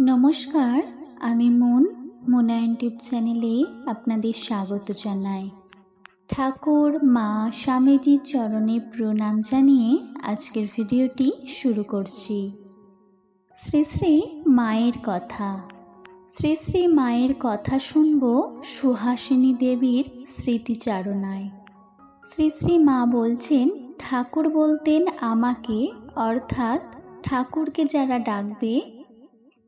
নমস্কার, আমি মন, মোনা ইউটিউব চ্যানেলে আপনাদের স্বাগত জানাই। ঠাকুর, মা, স্বামীজির চরণে প্রণাম জানিয়ে আজকের ভিডিওটি শুরু করছি। শ্রী শ্রী মায়ের কথা। শ্রী শ্রী মায়ের কথা শুনব সুহাসিনী দেবীর স্মৃতিচারণায়। শ্রী শ্রী মা বলছেন, ঠাকুর বলতেন আমাকে, অর্থাৎ ঠাকুরকে যারা ডাকবে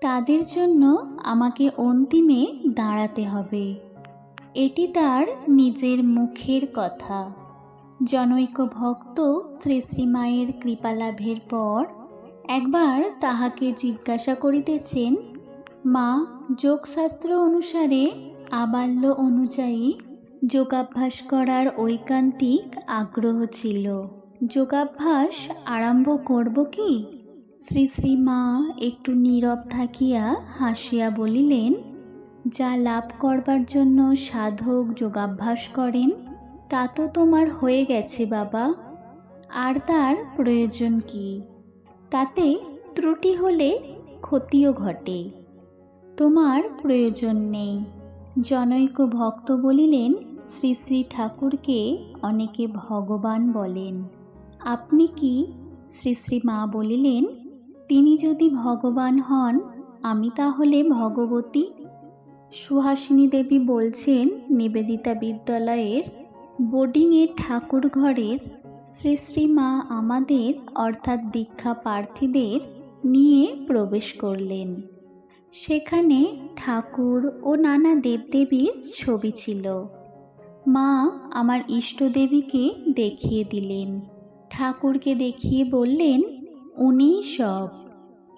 তাদের জন্য আমাকে অন্তিমে দাঁড়াতে হবে। এটি তার নিজের মুখের কথা। জনৈক ভক্ত শ্রী শ্রী মায়ের কৃপালাভের পর একবার তাহাকে জিজ্ঞাসা করিতেছেন, মা, যোগশাস্ত্র অনুসারে আবাল্য অনুযায়ী যোগাভ্যাস করার ঐকান্তিক আগ্রহ ছিল। যোগাভ্যাস আরম্ভ করব কি? শ্রী শ্রী মা একটু নীরব থাকিয়া হাসিয়া বলিলেন, যা লাভ করবার জন্য সাধক যোগাভ্যাস করেন, তা তো তোমার হয়ে গেছে বাবা। আর তার প্রয়োজন কি? তাতে ত্রুটি হলে ক্ষতিও ঘটে। তোমার প্রয়োজন নেই। জনৈক ভক্ত বলিলেন, শ্রী শ্রী ঠাকুরকে অনেকে ভগবান বলেন। আপনি কি? শ্রী শ্রী মা বলিলেন তিনি যদি ভগবান হন, আমি তাহলে ভগবতী? সুহাসিনী দেবী বলছেন, নিবেদিতা বিদ্যালয়ের বোর্ডিংয়ের ঠাকুর ঘরের শ্রী শ্রী মা আমাদের, অর্থাৎ দীক্ষা প্রার্থীদের নিয়ে প্রবেশ করলেন। সেখানে ঠাকুর ও নানা দেবদেবীর ছবি ছিল। মা আমার ইষ্টদেবীকে দেখিয়ে দিলেন। ঠাকুরকে দেখিয়ে বললেন উনি সব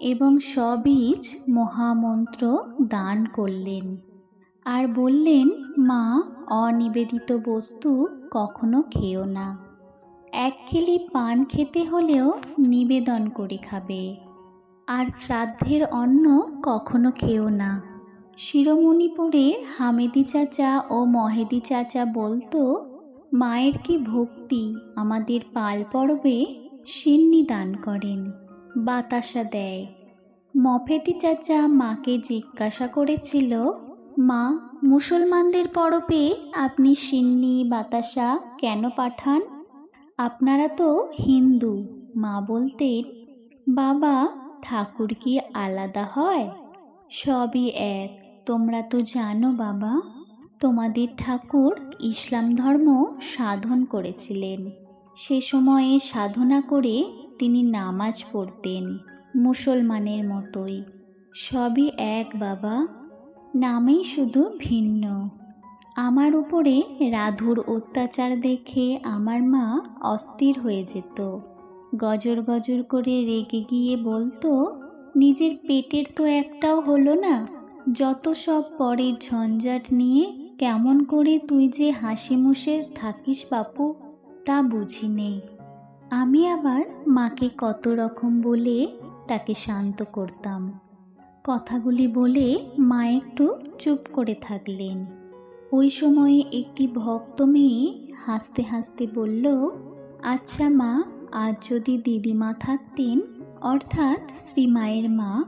এবং সবীজ মহামন্ত্র দান করলেন। আর বললেন, মা, অনিবেদিত বস্তু কখনো খেও না। এক কিলি পান খেতে হলেও নিবেদন করে খাবে। আর শ্রাদ্ধের অন্ন কখনো খেও না। শিরোমণিপুরের হামেদি চাচা ও মহেদি চাচা বলতো, মায়ের কি ভক্তি আমাদের পাল পরবে সিন্নি দান করেন, বাতাসা দেয়। মফেতি চাচা মাকে জিজ্ঞাসা করেছিল, মা, মুসলমানদের পরবে আপনি সিন্নি, বাতাসা কেন পাঠান? আপনারা তো হিন্দু, মা বলতেন, বাবা, ঠাকুর কি আলাদা হয়? সবই এক, তোমরা তো জানো বাবা, তোমাদের ঠাকুর ইসলাম ধর্ম সাধন করেছিলেন। সে সময়ে সাধনা করে তিনি নামাজ পড়তেন মুসলমানের মতোই। সবই এক বাবা, নামেই শুধু ভিন্ন। আমার উপরে রাধুর অত্যাচার দেখে আমার মা অস্থির হয়ে যেত। গজর গজর করে রেগে গিয়ে বলতো, নিজের পেটের তো একটাও হলো না। যত সব পরের ঝঞ্ঝাট নিয়ে কেমন করে তুই যে হাসি মুখে থাকিস বাপু তা বুঝি নেই। আমি আবার মাকে কত রকম বলে তাকে শান্ত করতাম। কথাগুলি বলে মা একটু চুপ করে থাকলেন। ওই সময়ে একটি ভক্ত মেয়ে হাসতে হাসতে বলল আচ্ছা মা, আজ যদি দিদিমা থাকতেন, অর্থাৎ শ্রীমায়ের মা,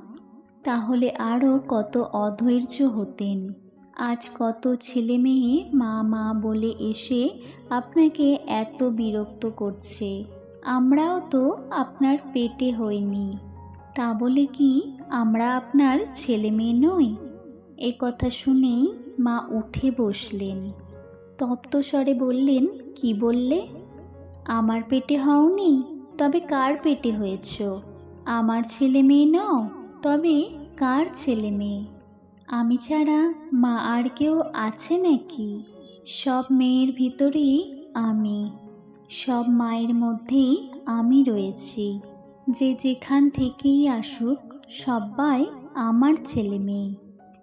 তাহলে আরও কত অধৈর্য হতেন। আজ কত ছেলে মেয়ে মা মা বলে এসে আপনাকে এত বিরক্ত করছে। আমরাও তো আপনার পেটে হইনি। তা বলে কি আমরা আপনার ছেলে মেয়ে নই? এ কথা শুনেই মা উঠে বসলেন। তপ্তস্বরে বললেন, কি বললে? আমার পেটে হওনি, তবে কার পেটে হয়েছ? আমার ছেলে মেয়ে নও, তবে কার ছেলে মেয়ে? আমি ছাড়া মা আর কেউ আছে নাকি? সব মেয়ের ভিতরেই আমি। সব মায়ের মধ্যেই আমি রয়েছি। যে যেখান থেকেই আসুক সবাই আমার ছেলে মেয়ে।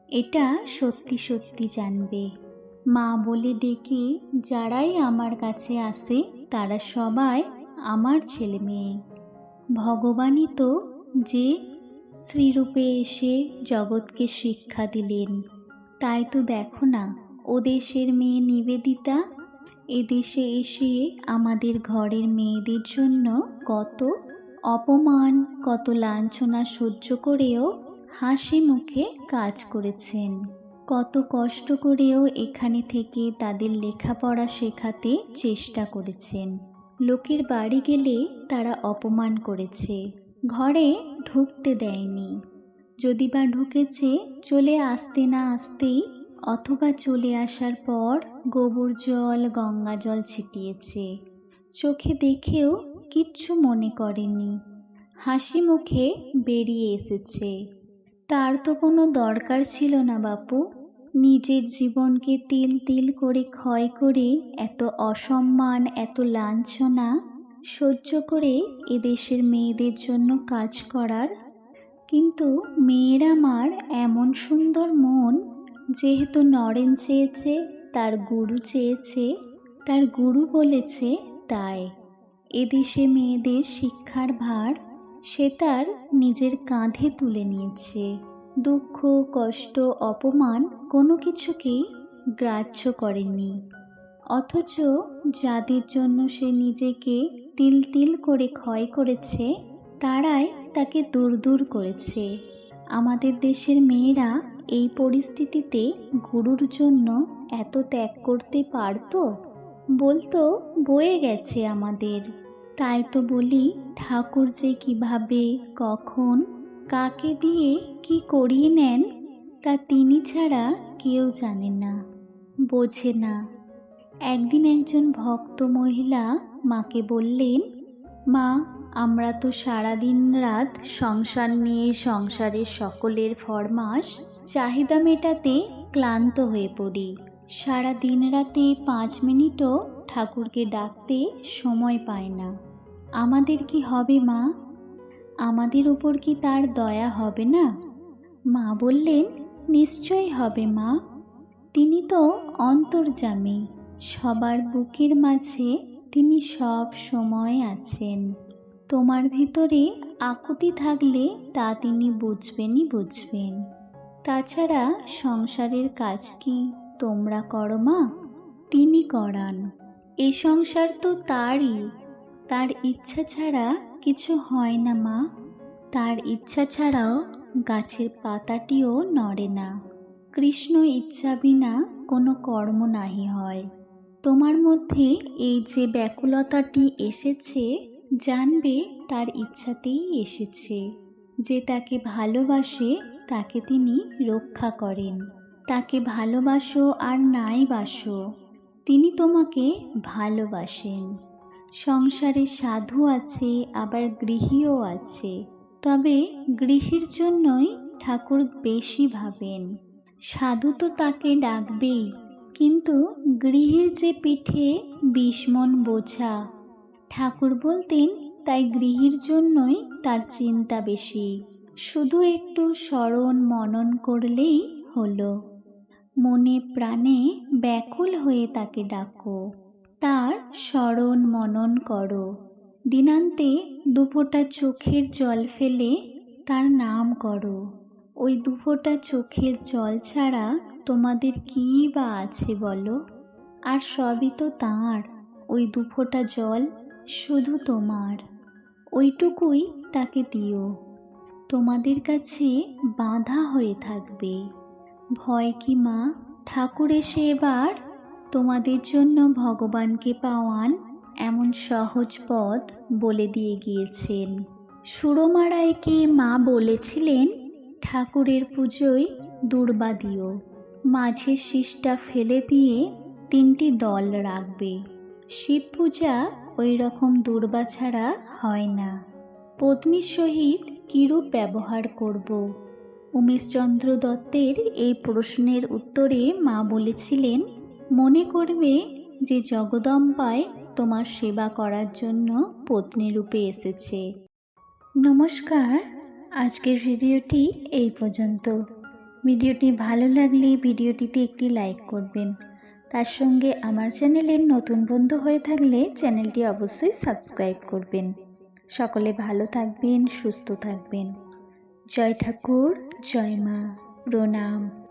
এটা সত্যি সত্যি জানবে। মা বলে ডেকে যারাই আমার কাছে আসে, তারা সবাই আমার ছেলে মেয়ে। ভগবানই তো যে শ্রীরূপে এসে জগৎকে শিক্ষা দিলেন। তাই তো দেখো না, ও দেশের মেয়ে নিবেদিতা? এদেশে এসে আমাদের ঘরের মেয়েদের জন্য কত অপমান, কত লাঞ্ছনা সহ্য করেও হাসি মুখে কাজ করেছেন। কত কষ্ট করেও এখানে থেকে তাদের লেখাপড়া শেখাতে চেষ্টা করেছেন। লোকের বাড়ি গেলে তারা অপমান করেছে। ঘরে ঢুকতে দেয়নি। যদি বা ঢুকেছে, চলে আসতে না আসতেই অথবা চলে আসার পর গোবর জল, গঙ্গা জল ছিটিয়েছে। চোখে দেখেও কিচ্ছু মনে করেনি। হাসি মুখে বেরিয়ে এসেছে। তার তো কোনো দরকার ছিল না বাপু। নিজের জীবনকে তিল তিল করে ক্ষয় করে এত অসম্মান, এত লাঞ্ছনা সহ্য করে এদেশের মেয়েদের জন্য কাজ করার। কিন্তু মেয়ের আমার এমন সুন্দর মন, যেহেতু নরেন চেয়েছে, তার গুরু চেয়েছে, তার গুরু বলেছে তাই। এদেশে মেয়েদের শিক্ষার ভার, সে তার নিজের কাঁধে তুলে নিয়েছে। দুঃখ, কষ্ট, অপমান কোনো কিছুকেই গ্রাহ্য করেনি অথচ যাদের জন্য সে নিজেকে তিল তিল করে ক্ষয় করেছে, তারাই তাকে দূর দূর করেছে। আমাদের দেশের মেয়েরা এই পরিস্থিতিতে গুরুর জন্য এত ত্যাগ করতে পারতো? বলতো বয়ে গেছে আমাদের। তাই তো বলি, ঠাকুর যে কীভাবে, কখন কাকে দিয়ে কি করিয়ে নেন তা তিনি ছাড়া কেউ জানে না, বোঝে না। একদিন একজন ভক্ত মহিলা মাকে বললেন, মা, আমরা তো সারাদিন রাত সংসার নিয়ে সংসারের সকলের ফরমাস চাহিদা মেটাতে ক্লান্ত হয়ে পড়ি। সারা দিন রাতে পাঁচ মিনিটও ঠাকুরকে ডাকতে সময় পায় না। আমাদের কি হবে মা? আমাদের উপর কি তার দয়া হবে না? মা বললেন, নিশ্চয়ই হবে মা। তিনি তো অন্তর্জামী সবার বুকের মাঝে তিনি সব সময় আছেন। তোমার ভিতরে আকুতি থাকলে তা তিনি বুঝবেনই বুঝবেন। তাছাড়া সংসারের কাজ কি তোমরা করো মা? তিনি করান। এ সংসার তো তারই, তার ইচ্ছা ছাড়া কিছু হয় না, মা। তার ইচ্ছা ছাড়াও গাছের পাতাটিও নড়ে না। কৃষ্ণ ইচ্ছা বিনা কোনো কর্ম নাহি হয়। তোমার মধ্যে এই যে ব্যাকুলতাটি এসেছে, জানবে তার ইচ্ছাতেই এসেছে। যে তাকে ভালোবাসে, তাকে তিনি রক্ষা করেন। তাকে ভালোবাসো আর নাই বাসো। তিনি তোমাকে ভালোবাসেন। সংসারে সাধু আছে, আবার গৃহীও আছে। তবে গৃহীর জন্যই ঠাকুর বেশি ভাবেন। সাধু তো তাকে ডাকবেই, কিন্তু গৃহীর যে পিঠে বিস্মন বোঝা। ঠাকুর বলতেন, তাই গৃহীর জন্যই তার চিন্তা বেশি। শুধু একটু স্মরণ মনন করলেই হলো। মনে প্রাণে ব্যাকুল হয়ে তাকে ডাকো। তার স্মরণ মনন করো। দিনান্তে দুফোঁটা চোখের জল ফেলে তার নাম করো। ওই দুফোঁটা চোখের জল ছাড়া তোমাদের কী বা আছে বলো? আর সবই তো তাঁর, ওই দুফোঁটা জল শুধু তোমার। ওইটুকুই তাকে দিও। তোমাদের কাছে বাঁধা হয়ে থাকবে। ভয় কি মা? ঠাকুর এসে এবার তোমাদের জন্য ভগবানকে পাওয়ান এমন সহজ পথ বলে দিয়ে গিয়েছেন। সুরমারায়কে মা বলেছিলেন, ঠাকুরের পুজোয় দুর্বা দিও মাঝের শীষটা ফেলে দিয়ে তিনটি দল রাখবে। শিব পূজা ওই রকম দুর্বা ছাড়া হয় না। পত্নীর সহিত কীরূপ ব্যবহার করব? উমেশচন্দ্র দত্তের এই প্রশ্নের উত্তরে মা বলেছিলেন মনে করবে যে জগদম্বায় তোমার সেবা করার জন্য পত্নী রূপে এসেছে। নমস্কার, আজকের ভিডিওটি এই পর্যন্ত। ভিডিওটি ভালো লাগলে ভিডিওটিতে একটি লাইক করবেন। তার সঙ্গে আমার চ্যানেলের নতুন বন্ধু হয়ে থাকলে চ্যানেলটি অবশ্যই সাবস্ক্রাইব করবেন। সকলে ভালো থাকবেন, সুস্থ থাকবেন। জয় ঠাকুর, জয় মা। প্রণাম।